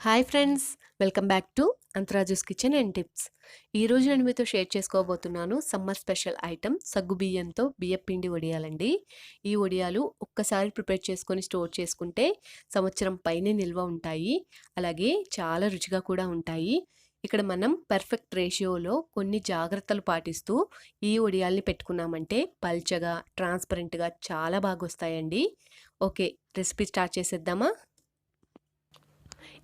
Hi friends welcome back to Antharaju's kitchen and tips. ఈరోజు నేను మీతో షేర్ చేసుకోబోతున్నాను సమ్మర్ స్పెషల్ ఐటమ్ సగ్గు బియ్యంతో బియ్యం పిండి వడియాలండి. ఈ వడియాలు ఒక్కసారి ప్రిపేర్ చేసుకొని స్టోర్ చేసుకుంటే సంవత్సరం పైనే నిల్వ ఉంటాయి. అలాగే చాలా రుచిగా కూడా ఉంటాయి. ఇక్కడ మనం పర్ఫెక్ట్ రేషియోలో కొన్ని జాగ్రత్తలు పాటిస్తూ ఈ వడియాల్ని పెట్టుకున్నామంటే పల్చగా ట్రాన్స్పరెంట్గా చాలా బాగా వస్తాయండి ఓకే రెసిపీ స్టార్ట్ చేసేద్దామా?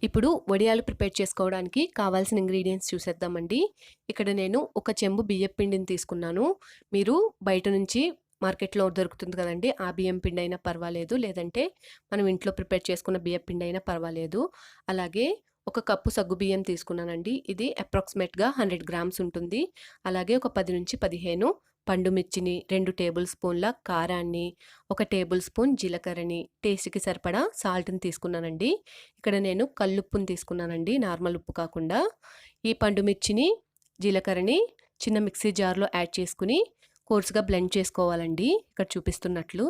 ఇప్పుడు వడియాలు ప్రిపేర్ చేసుకోవడానికి కావాల్సిన ఇంగ్రీడియంట్స్ చూసేద్దామండి. ఇక్కడ నేను ఒక చెంబు బియ్యం పిండిని తీసుకున్నాను. మీరు బయట నుంచి మార్కెట్లో దొరుకుతుంది కదండి ఆ బియ్యం పిండి అయినా పర్వాలేదు. లేదంటే మనం ఇంట్లో ప్రిపేర్ చేసుకున్న బియ్యం పిండి అయినా పర్వాలేదు. అలాగే ఒక కప్పు సగ్గు బియ్యం తీసుకున్నానండి. ఇది అప్రాక్సిమేట్గా హండ్రెడ్ గ్రామ్స్ ఉంటుంది. అలాగే ఒక పది నుంచి పదిహేను పండు మిర్చిని రెండు టేబుల్ స్పూన్ల కారాన్ని ఒక టేబుల్ స్పూన్ జీలకర్రని టేస్ట్కి సరిపడా సాల్ట్ని తీసుకున్నానండి. ఇక్కడ నేను కల్లుప్పుని తీసుకున్నానండి నార్మల్ ఉప్పు కాకుండా. ఈ పండు మిర్చిని జీలకర్రని చిన్న మిక్సీ జార్లో యాడ్ చేసుకుని కోర్సుగా బ్లెండ్ చేసుకోవాలండి ఇక్కడ చూపిస్తున్నట్లు.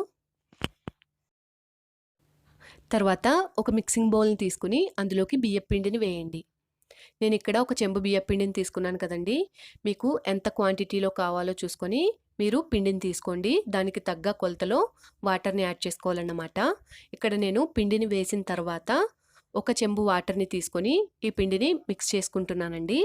తర్వాత ఒక మిక్సింగ్ బౌల్ని తీసుకుని అందులోకి బియ్యం పిండిని వేయండి. నేను ఇక్కడ ఒక చెంబు బియ్యం పిండిని తీసుకున్నాను కదండి. మీకు ఎంత క్వాంటిటీలో కావాలో చూసుకొని మీరు పిండిని తీసుకోండి. దానికి తగ్గ కొలతలో వాటర్ని యాడ్ చేసుకోవాలన్నమాట. ఇక్కడ నేను పిండిని వేసిన తర్వాత ఒక చెంబు వాటర్ని తీసుకొని ఈ పిండిని మిక్స్ చేసుకుంటున్నానండి.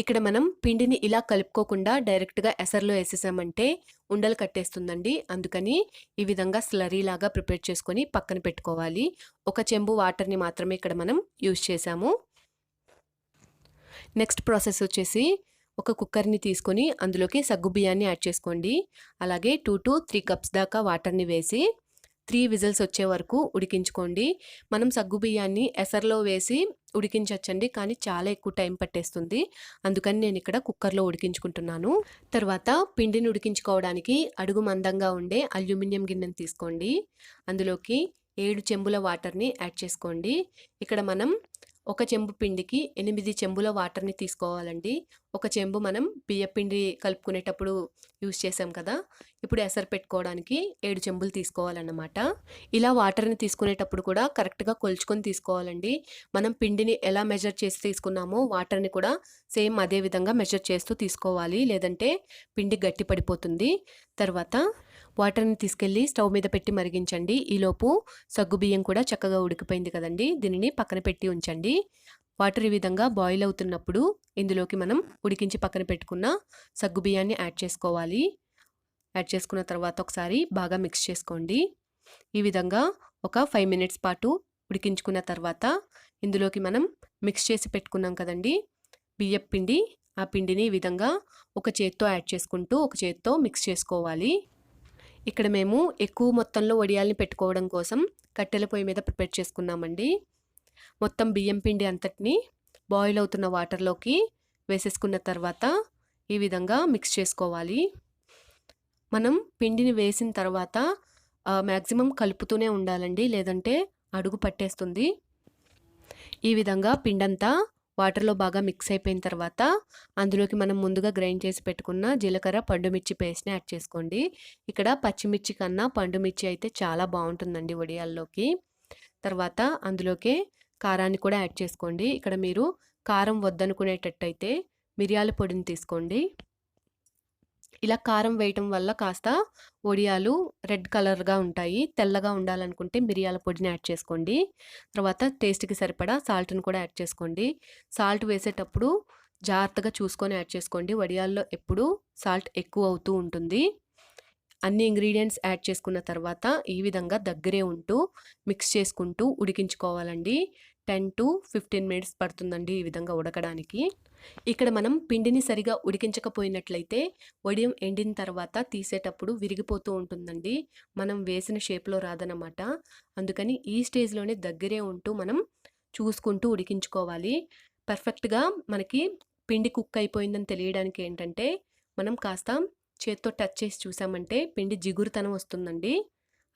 ఇక్కడ మనం పిండిని ఇలా కలుపుకోకుండా డైరెక్ట్గా ఎసర్లో వేసేసామంటే ఉండలు కట్టేస్తుందండి. అందుకని ఈ విధంగా స్లరీ లాగా ప్రిపేర్ చేసుకొని పక్కన పెట్టుకోవాలి. ఒక చెంబు వాటర్ని మాత్రమే ఇక్కడ మనం యూజ్ చేసాము నెక్స్ట్ ప్రాసెస్ వచ్చేసి ఒక కుక్కర్ని తీసుకొని అందులోకి సగ్గు బియ్యాన్ని యాడ్ చేసుకోండి. అలాగే టూ టు త్రీ కప్స్ దాకా వాటర్ని వేసి త్రీ విజిల్స్ వచ్చే వరకు ఉడికించుకోండి. మనం సగ్గు బియ్యాన్ని ఎసర్లో వేసి ఉడికించవచ్చండి కానీ చాలా ఎక్కువ టైం పట్టేస్తుంది. అందుకని నేను ఇక్కడ కుక్కర్లో ఉడికించుకుంటున్నాను. తర్వాత పిండిని ఉడికించుకోవడానికి అడుగు మందంగా ఉండే అల్యూమినియం గిన్నెని తీసుకోండి. అందులోకి ఏడు చెంబుల వాటర్ని యాడ్ చేసుకోండి. ఇక్కడ మనం ఒక చెంబు పిండికి ఎనిమిది చెంబుల వాటర్ని తీసుకోవాలండి. ఒక చెంబు మనం బియ్యపిండి కలుపుకునేటప్పుడు యూజ్ చేసాం కదా ఇప్పుడు ఎసరు పెట్టుకోవడానికి ఏడు చెంబులు తీసుకోవాలన్నమాట. ఇలా వాటర్ని తీసుకునేటప్పుడు కూడా కరెక్ట్గా కొలుచుకొని తీసుకోవాలండి. మనం పిండిని ఎలా మెజర్ చేసి తీసుకున్నామో వాటర్ని కూడా సేమ్ అదే విధంగా మెజర్ చేస్తూ తీసుకోవాలి. లేదంటే పిండి గట్టి పడిపోతుంది తర్వాత వాటర్ని తీసుకెళ్ళి స్టవ్ మీద పెట్టి మరిగించండి. ఈలోపు సగ్గు బియ్యం కూడా చక్కగా ఉడికిపోయింది కదండి. దీనిని పక్కన పెట్టి ఉంచండి. వాటర్ ఈ విధంగా బాయిల్ అవుతున్నప్పుడు ఇందులోకి మనం ఉడికించి పక్కన పెట్టుకున్న సగ్గు బియ్యాన్ని యాడ్ చేసుకోవాలి. యాడ్ చేసుకున్న తర్వాత ఒకసారి బాగా మిక్స్ చేసుకోండి. ఈ విధంగా ఒక ఫైవ్ మినిట్స్ పాటు ఉడికించుకున్న తర్వాత ఇందులోకి మనం మిక్స్ చేసి పెట్టుకున్నాం కదండి. బియ్యం పిండి ఆ పిండిని ఈ విధంగా ఒక చేత్తో యాడ్ చేసుకుంటూ ఒక చేత్తో మిక్స్ చేసుకోవాలి. ఇక్కడ మేము ఎక్కువ మొత్తంలో వడియాల్ని పెట్టుకోవడం కోసం కట్టెల పొయ్యి మీద ప్రిపేర్ చేసుకున్నామండి. మొత్తం బియ్యం పిండి అంతటిని బాయిల్ అవుతున్న వాటర్లోకి వేసేసుకున్న తర్వాత ఈ విధంగా మిక్స్ చేసుకోవాలి. మనం పిండిని వేసిన తర్వాత మ్యాక్సిమం కలుపుతూనే ఉండాలండి లేదంటే అడుగు పట్టేస్తుంది. ఈ విధంగా పిండంతా వాటర్లో బాగా మిక్స్ అయిపోయిన తర్వాత అందులోకి మనం ముందుగా గ్రైండ్ చేసి పెట్టుకున్న జీలకర్ర పండుమిర్చి పేస్ట్ని యాడ్ చేసుకోండి. ఇక్కడ పచ్చిమిర్చి కన్నా పండుమిర్చి అయితే చాలా బాగుంటుందండి వడియాల్లోకి తర్వాత అందులోకే కారాన్ని కూడా యాడ్ చేసుకోండి. ఇక్కడ మీరు కారం వద్దనుకునేటట్టయితే మిరియాల పొడిని తీసుకోండి. ఇలా కారం వేయటం వల్ల కాస్త వడియాలు రెడ్ కలర్గా ఉంటాయి. తెల్లగా ఉండాలనుకుంటే మిరియాల పొడిని యాడ్ చేసుకోండి. తర్వాత టేస్ట్కి సరిపడా సాల్ట్ని కూడా యాడ్ చేసుకోండి. సాల్ట్ వేసేటప్పుడు జాగ్రత్తగా చూసుకొని యాడ్ చేసుకోండి. వడియాల్లో ఎప్పుడు సాల్ట్ ఎక్కువ అవుతూ ఉంటుంది. అన్ని ఇంగ్రీడియంట్స్ యాడ్ చేసుకున్న తర్వాత ఈ విధంగా దగ్గరే ఉంటూ మిక్స్ చేసుకుంటూ ఉడికించుకోవాలండి. టెన్ టు ఫిఫ్టీన్ మినిట్స్ పడుతుందండి ఈ విధంగా ఉడకడానికి. ఇక్కడ మనం పిండిని సరిగా ఉడికించకపోయినట్లయితే వడియం ఎండిన తర్వాత తీసేటప్పుడు విరిగిపోతూ ఉంటుందండి. మనం వేసిన షేప్లో రాదనమాట అందుకని ఈ స్టేజ్లోనే దగ్గరే ఉంటూ మనం చూసుకుంటూ ఉడికించుకోవాలి. పర్ఫెక్ట్గా మనకి పిండి కుక్ అయిపోయిందని తెలియడానికి ఏంటంటే మనం కాస్త చేత్తో టచ్ చేసి చూసామంటే పిండి జిగురుతనం వస్తుందండి.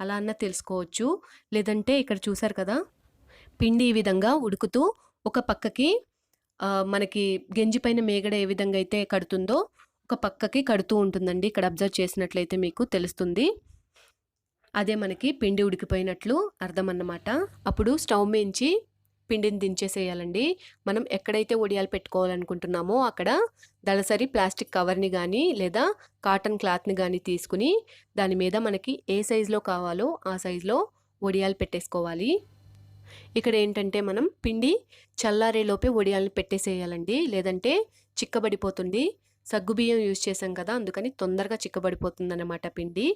అలా అన్న తెలుసుకోవచ్చు. లేదంటే ఇక్కడ చూసారు కదా పిండి ఈ విధంగా ఉడుకుతూ ఒక పక్కకి మనకి గెంజి పైన మేగడ ఏ విధంగా అయితే కడుతుందో ఒక పక్కకి కడుతూ ఉంటుందండి. ఇక్కడ అబ్జర్వ్ చేసినట్లయితే మీకు తెలుస్తుంది. అదే మనకి పిండి ఉడికిపోయినట్లు అర్థం అన్నమాట అప్పుడు స్టవ్ మీంచి పిండిని దించేసేయాలండి. మనం ఎక్కడైతే వడియాలు పెట్టుకోవాలనుకుంటున్నామో అక్కడ దళసరి ప్లాస్టిక్ కవర్ని కానీ లేదా కాటన్ క్లాత్ని కానీ తీసుకుని దాని మీద మనకి ఏ సైజులో కావాలో ఆ సైజులో వడియాలు పెట్టేసుకోవాలి. ఇక్కడ ఏంటంటే మనం పిండి చల్లారేలోపే వడియాలను పెట్టేసేయాలండి. లేదంటే చిక్కబడిపోతుంది. సగ్గుబియ్యం యూజ్ చేసాం కదా అందుకని తొందరగా చిక్కబడిపోతుంది అన్నమాట పిండి.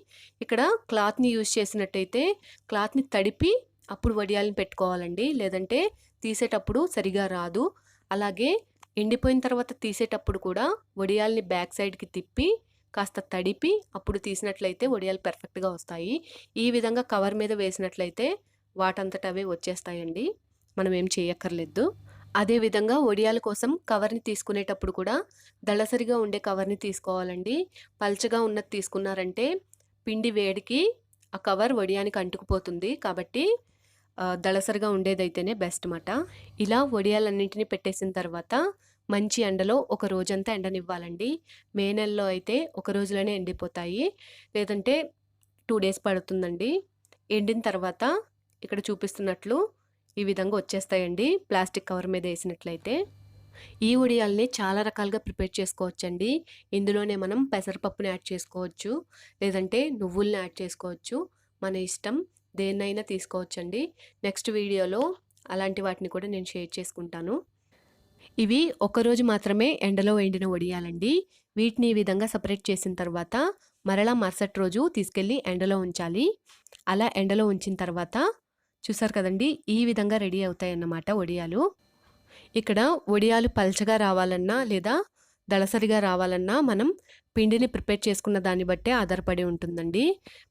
ఇక్కడ క్లాత్ని యూజ్ చేసినట్టయితే క్లాత్ని తడిపి అప్పుడు వడియాలను పెట్టుకోవాలండి. లేదంటే తీసేటప్పుడు సరిగా రాదు. అలాగే ఎండిపోయిన తర్వాత తీసేటప్పుడు కూడా వడియాల్ని బ్యాక్ సైడ్కి తిప్పి కాస్త తడిపి అప్పుడు తీసినట్లయితే వడియాలు పర్ఫెక్ట్గా వస్తాయి. ఈ విధంగా కవర్ మీద వేసినట్లయితే వాటంతట అవే వచ్చేస్తాయండి. మనం ఏం చేయక్కర్లేదు. అదేవిధంగా వడియాల కోసం కవర్ని తీసుకునేటప్పుడు కూడా దళసరిగా ఉండే కవర్ని తీసుకోవాలండి. పల్చగా ఉన్నది తీసుకున్నారంటే పిండి వేడికి ఆ కవర్ వడియానికి అంటుకుపోతుంది కాబట్టి దళసరిగా ఉండేదైతేనే బెస్ట్ మాట. ఇలా వడియాలన్నింటినీ పెట్టేసిన తర్వాత మంచి ఎండలో ఒక రోజంతా ఎండనివ్వాలండి. మే నెలలో అయితే ఒక రోజులోనే ఎండిపోతాయి. లేదంటే టూ డేస్ పడుతుందండి. ఎండిన తర్వాత ఇక్కడ చూపిస్తున్నట్లు ఈ విధంగా వచ్చేస్తాయండి. ప్లాస్టిక్ కవర్ మీద వేసినట్లయితే. ఈ వడియాల్ని చాలా రకాలుగా ప్రిపేర్ చేసుకోవచ్చండి. ఇందులోనే మనం పెసరపప్పుని యాడ్ చేసుకోవచ్చు. లేదంటే నువ్వుల్ని యాడ్ చేసుకోవచ్చు. మన ఇష్టం దేన్నైనా తీసుకోవచ్చండి. నెక్స్ట్ వీడియోలో అలాంటి వాటిని కూడా నేను షేర్ చేసుకుంటాను. ఇవి ఒకరోజు మాత్రమే ఎండలో ఎండిన వడియాలండి వీటిని ఈ విధంగా సపరేట్ చేసిన తర్వాత మరలా మరుసటి రోజు తీసుకెళ్ళి ఎండలో ఉంచాలి. అలా ఎండలో ఉంచిన తర్వాత చూసారు కదండి? ఈ విధంగా రెడీ అవుతాయి అన్నమాట వడియాలు ఇక్కడ వడియాలు పల్చగా రావాలన్నా లేదా దళసరిగా రావాలన్నా మనం పిండిని ప్రిపేర్ చేసుకున్న దాన్ని బట్టే ఆధారపడి ఉంటుందండి.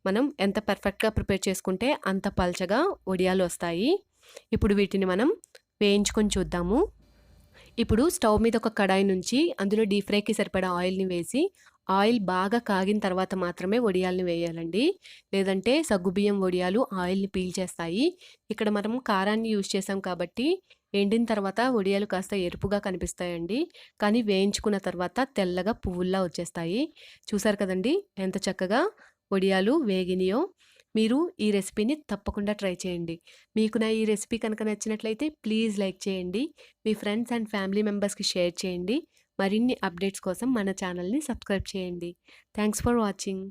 మనం ఎంత పర్ఫెక్ట్గా ప్రిపేర్ చేసుకుంటే అంత పల్చగా వడియాలు వస్తాయి. ఇప్పుడు వీటిని మనం వేయించుకొని చూద్దాము. ఇప్పుడు స్టవ్ మీద ఒక కడాయి నుంచి అందులో డీప్ ఫ్రైకి సరిపడా ఆయిల్ని వేసి ఆయిల్ బాగా కాగిన తర్వాత మాత్రమే వడియాల్ని వేయాలండి. లేదంటే సగ్గుబియ్యం వడియాలు ఆయిల్ని పీల్చేస్తాయి. ఇక్కడ మనం కారాన్ని యూజ్ చేసాం కాబట్టి ఎండిన తర్వాత వడియాలు కాస్త ఎరుపుగా కనిపిస్తాయండి. కానీ వేయించుకున్న తర్వాత తెల్లగా పువ్వుల్లా వచ్చేస్తాయి. చూసారు కదండి ఎంత చక్కగా వడియాలు వేగినాయో. మీరు ఈ రెసిపీని తప్పకుండా ట్రై చేయండి. మీకు నా ఈ రెసిపీ కనుక నచ్చినట్లయితే ప్లీజ్ లైక్ చేయండి. మీ ఫ్రెండ్స్ అండ్ ఫ్యామిలీ మెంబర్స్కి షేర్ చేయండి. మరిన్ని అప్డేట్స్ కోసం మన ఛానల్ని సబ్స్క్రైబ్ చేయండి. Thanks for watching.